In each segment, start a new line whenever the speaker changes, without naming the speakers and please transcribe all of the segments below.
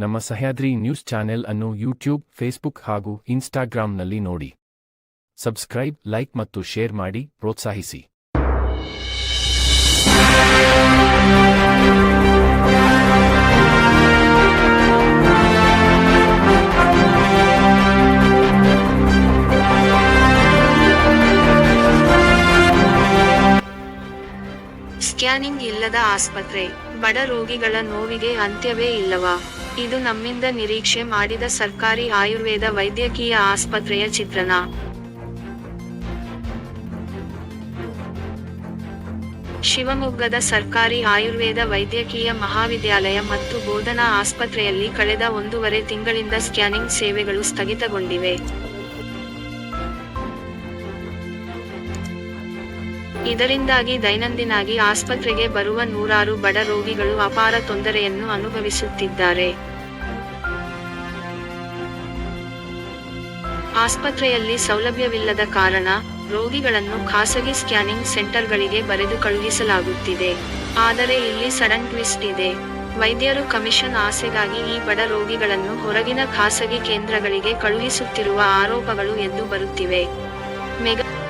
ನಮ್ಮ Sahyadri news channel ಅನ್ನು YouTube, Facebook ಹಾಗೂ ಇನ್ಸ್ಟಾಗ್ರಾಂನಲ್ಲಿ ನೋಡಿ. ಸಬ್ಸ್ಕ್ರೈಬ್, ಲೈಕ್ ಮತ್ತು ಶೇರ್ ಮಾಡಿ, ಪ್ರೋತ್ಸಾಹಿಸಿ.
ಸ್ಕ್ಯಾನಿಂಗ್ ಇಲ್ಲದ ಆಸ್ಪತ್ರೆ, ಬಡ ರೋಗಿಗಳ ನೋವಿಗೆ ಅಂತ್ಯವೇ ಇಲ್ಲವಾ? ಇದು ನಮ್ಮಿಂದ ನಿರೀಕ್ಷೆ ಮಾಡಿದ ಸರ್ಕಾರಿ ಆಯುರ್ವೇದ ವೈದ್ಯಕೀಯ ಆಸ್ಪತ್ರೆಯ ಚಿತ್ರಣ. ಶಿವಮೊಗ್ಗದ ಸರ್ಕಾರಿ ಆಯುರ್ವೇದ ವೈದ್ಯಕೀಯ ಮಹಾವಿದ್ಯಾಲಯ ಮತ್ತು ಬೋಧನಾ ಆಸ್ಪತ್ರೆಯಲ್ಲಿ ಕಳೆದ ಒಂದೂವರೆ ತಿಂಗಳಿಂದ ಸ್ಕ್ಯಾನಿಂಗ್ ಸೇವೆಗಳು ಸ್ಥಗಿತಗೊಂಡಿವೆ. ಇದರಿಂದಾಗಿ ದೈನಂದಿನಾಗಿ ಆಸ್ಪತ್ರೆಗೆ ಬರುವ ನೂರಾರು ಬಡ ರೋಗಿಗಳು ಅಪಾರ ತೊಂದರೆಯನ್ನು ಅನುಭವಿಸುತ್ತಿದ್ದಾರೆ. ಆಸ್ಪತ್ರೆಯಲ್ಲಿ ಸೌಲಭ್ಯವಿಲ್ಲದ ಕಾರಣ ರೋಗಿಗಳನ್ನು ಖಾಸಗಿ ಸ್ಕ್ಯಾನಿಂಗ್ ಸೆಂಟರ್ಗಳಿಗೆ ಬರೆದು ಕಳುಹಿಸಲಾಗುತ್ತಿದೆ. ಆದರೆ ಇಲ್ಲಿ ಸಡನ್ ಟ್ವಿಸ್ಟ್ ಇದೆ. ವೈದ್ಯರು ಕಮಿಷನ್ ಆಸೆಗಾಗಿ ಈ ಬಡ ರೋಗಿಗಳನ್ನು ಹೊರಗಿನ ಖಾಸಗಿ ಕೇಂದ್ರಗಳಿಗೆ ಕಳುಹಿಸುತ್ತಿರುವ ಆರೋಪಗಳು ಎದ್ದು ಬರುತ್ತಿವೆ. ಮೆಗಾ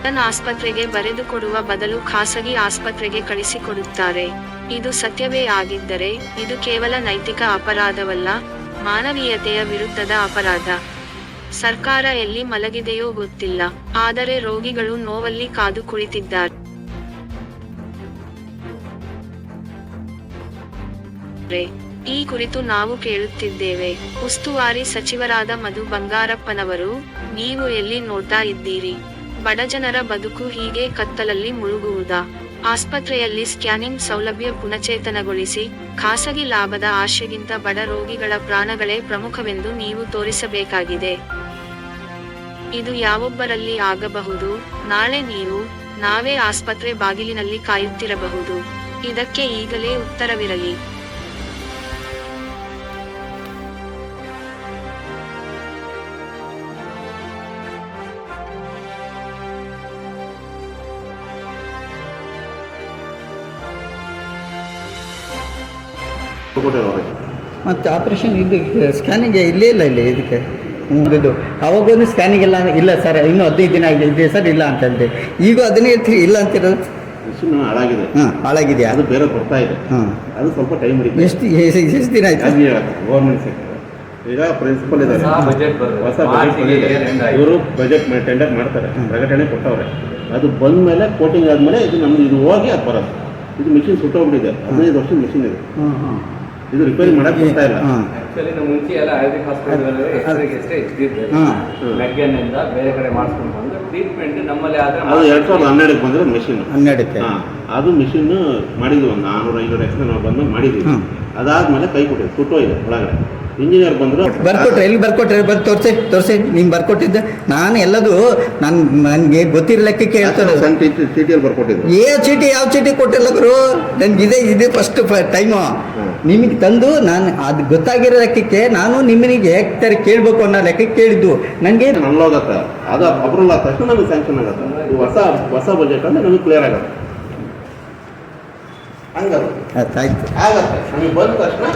ಸರ್ಕಾರಿ ಆಸ್ಪತ್ರೆಗೆ ಬರೆದುಕೊಡುವ ಬದಲು ಖಾಸಗಿ ಆಸ್ಪತ್ರೆಗೆ ಕಳಿಸಿಕೊಡುತ್ತಾರೆ. ಇದು ಸತ್ಯವೇ ಆಗಿದ್ದರೆ ಇದು ಕೇವಲ ನೈತಿಕ ಅಪರಾಧವಲ್ಲ, ಮಾನವೀಯತೆಯ ವಿರುದ್ಧದ ಅಪರಾಧ. ಸರ್ಕಾರ ಎಲ್ಲಿ ಮಲಗಿದೆಯೋ ಗೊತ್ತಿಲ್ಲ, ಆದರೆ ರೋಗಿಗಳು ನೋವಲ್ಲಿ ಕಾದು ಕುಳಿತಿದ್ದಾರೆ. ಈ ಕುರಿತು ನಾವು ಕೇಳುತ್ತಿದ್ದೇವೆ. ಉಸ್ತುವಾರಿ ಸಚಿವರಾದ ಮಧು ಬಂಗಾರಪ್ಪನವರು, ನೀವು ಎಲ್ಲಿ ನೋಡ್ತಾ ಇದ್ದೀರಿ? ಬಡಜನರ ಬದುಕು ಹೀಗೆ ಕತ್ತಲಲ್ಲಿ ಮುಳುಗುವುದಾ? ಆಸ್ಪತ್ರೆಯಲ್ಲಿ ಸ್ಕ್ಯಾನಿಂಗ್ ಸೌಲಭ್ಯ ಪುನಚೇತನಗೊಳಿಸಿ, ಖಾಸಗಿ ಲಾಭದ ಆಶೆಗಿಂತ ಬಡ ರೋಗಿಗಳ ಪ್ರಾಣಗಳೇ ಪ್ರಮುಖವೆಂದು ನೀವು ತೋರಿಸಬೇಕಾಗಿದೆ. ಇದು ಯಾವೊಬ್ಬರಲ್ಲಿ ಆಗಬಹುದು, ನಾಳೆ ನೀವು, ನಾವೇ ಆಸ್ಪತ್ರೆ ಬಾಗಿಲಿನಲ್ಲಿ ಕಾಯುತ್ತಿರಬಹುದು. ಇದಕ್ಕೆ ಈಗಲೇ ಉತ್ತರವಿರಲಿ.
ಮತ್ತು ಆಪ್ರೇಷನ್ ಇದು ಸ್ಕ್ಯಾನಿಂಗ್ ಇಲ್ಲೇ ಇಲ್ಲ ಇಲ್ಲಿ ಇದಕ್ಕೆ. ಇದು ಅವಾಗೊಂದು ಸ್ಕ್ಯಾನಿಂಗ್ ಇಲ್ಲ ಇಲ್ಲ ಸರ್ ಇನ್ನೂ ಹದಿನೈದು ದಿನ ಆಗಿದೆ ಸರ್ ಇಲ್ಲ ಅಂತಂದೆ ಈಗ ಹದಿನೈದು ಇಲ್ಲ ಅಂತಿರೋದು
ಹಾಳಾಗಿದೆ.
ಹಾಂ ಹಾಳಾಗಿದೆಯಾ?
ಅದು ಬೇರೆ ಬರ್ತಾ ಇದೆ.
ಹಾಂ.
ಅದು ಸ್ವಲ್ಪ ಟೈಮ್ ಹಿಡಿತು
ಎಷ್ಟು ಎಷ್ಟು ದಿನ ಆಯ್ತು?
ಅದು ಗೌರ್ಮೆಂಟ್ ಸೆಕ್ಟರ್ ಈಗ ಪ್ರಿನ್ಸಿಪಲ್ ಇದೆ
ಹೊಸ.
ಬಜೆಟ್. ಇವರು ಬಜೆಟ್ ಟೆಂಡರ್ ಮಾಡ್ತಾರೆ. ಪ್ರಕಟಣೆ ಕೊಟ್ಟವ್ರೆ. ಅದು ಬಂದ ಮೇಲೆ ಕೋಟಿಂಗ್ ಆದಮೇಲೆ ಇದು ನಮ್ದು ಇದು ಹೋಗಿ ಅದು ಬರೋದು. ಇದು ಮಿಷಿನ್ ಸುಟ್ಟೋಗ್ಬಿಟ್ಟಿದೆ. ಹದಿನೈದು ವರ್ಷದ ಮಿಷಿನ್ ಇದೆ.
ಹಾಂ ಹಾಂ.
ಇದು ರಿಪೇರಿ ಮಾಡಕ್ಕೆ ಬರ್ತಾ ಇಲ್ಲ.
ಆಕ್ಚುಲಿ ನಮ್ಮ ಮುಂಚೆ ಎಲ್ಲ ಆಯುರ್ವೇದಿಕ್ ಹಾಸ್ಪಿಟಲ್ ಎಷ್ಟರಿಗೆ ಎಷ್ಟೇ ಇಷ್ಟಿರ್ಬೇಕು
ಹಾಂ.
ಲೆಗ್ಗನ್ನಿಂದ ಬೇರೆ ಕಡೆ ಮಾಡಿಸ್ಕೊಂಡು ಬಂದು ಟ್ರೀಟ್ಮೆಂಟ್ ನಮ್ಮಲ್ಲಿ ಆದ್ರೆ
ಅದು ಎರಡು ಸಾವಿರದ ಹನ್ನೆರಡಕ್ಕೆ ಬಂದ್ರೆ ಮೆಷಿನ್
ಹನ್ನೆರಡಕ್ಕೆ.
ಅದು ಮಿಷಿನ್ ಮಾಡಿದ್ವಿ ಒಂದು ನಾನ್ನೂರ ಐನೂರು ಎಕ್ಸ್ರೇ ನಾವು ಬಂದು ಮಾಡಿದ್ವಿ. ಅದಾದ್ಮೇಲೆ ಕೈ ಕೊಟ್ಟಿದ್ದು ಇದೆ ಒಳಗಡೆ. ಇಂಜಿನಿಯರ್ ಬಂದರು
ಬರ್ಕೊಟ್ರೆ ಎಲ್ಲಿ ಬರ್ಕೊಟ್ರೆ? ಬಂದು ತೋರ್ಸಿ ತೋರ್ಸಿ ನೀನು ಬರ್ಕೊಟ್ಟಿದ್ದೆ. ನಾನು ಎಲ್ಲದು ನಾನು ನನಗೆ ಗೊತ್ತಿರೋ ಲೆಕ್ಕಕ್ಕೆ ಹೇಳ್ತಾರೆ
ಚೀಟಿಯಲ್ಲಿ ಬರ್ಕೊಟ್ಟಿದ್ರು.
ಏ ಚೀಟಿ ಯಾವ ಚೀಟಿ ಕೊಟ್ಟಿಲ್ಲ ಗುರು? ನನ್ಗೆ ಇದೆ ಇದೇ ಫಸ್ಟ್ ಟೈಮು ನಿಮಗೆ ತಂದು ನಾನು ಅದು ಗೊತ್ತಾಗಿರೋ ಲೆಕ್ಕಕ್ಕೆ ನಾನು ನಿಮ್ಮನಿಗೆ ಹೆಕ್ಟರ್ ಕೇಳ್ಬೇಕು ಅನ್ನೋ ಲೆಕ್ಕಕ್ಕೆ ಕೇಳಿದ್ದು. ನನಗೆ
ನಮ್ಲೋಗತ್ತೆ ಅದು ಅಪ್ರೂವಲ್ ಆದ ತಕ್ಷಣ ನಮಗೆ ಸ್ಯಾಂಕ್ಷನ್ ಆಗುತ್ತೆ. ಹೊಸ ಹೊಸ ಬಜೆಟ್ ಅಂದ್ರೆ ನಮಗೆ ಕ್ಲಿಯರ್ ಆಗುತ್ತೆ. ಹಂಗಾಗುತ್ತೆ
ಆಯ್ತು.
ಆಗತ್ತೆ. ನಮಗೆ ಬಂದ ತಕ್ಷಣ